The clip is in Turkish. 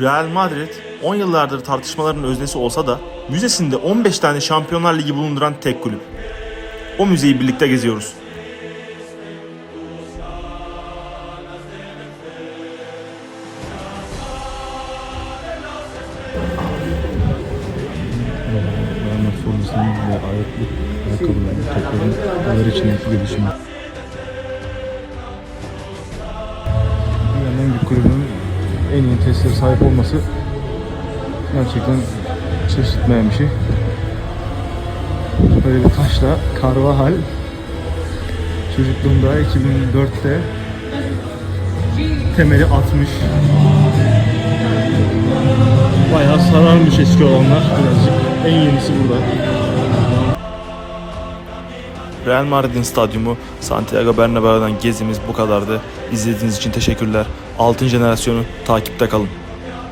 Real Madrid 10 yıllardır tartışmaların öznesi olsa da müzesinde 15 tane Şampiyonlar Ligi bulunduran tek kulüp. O müzeyi birlikte geziyoruz. Büyük kulübünün en iyi testlere sahip olması gerçekten şaşırtmayan bir şey. Böyle bir taşla Carvajal çocukluğumda 2004'te temeli atmış. Bayağı sararmış eski olanlar birazcık. En yenisi burada. Real Madrid'in stadyumu Santiago Bernabéu'dan gezimiz bu kadardı. İzlediğiniz için teşekkürler. Altın jenerasyonu takipte kalın.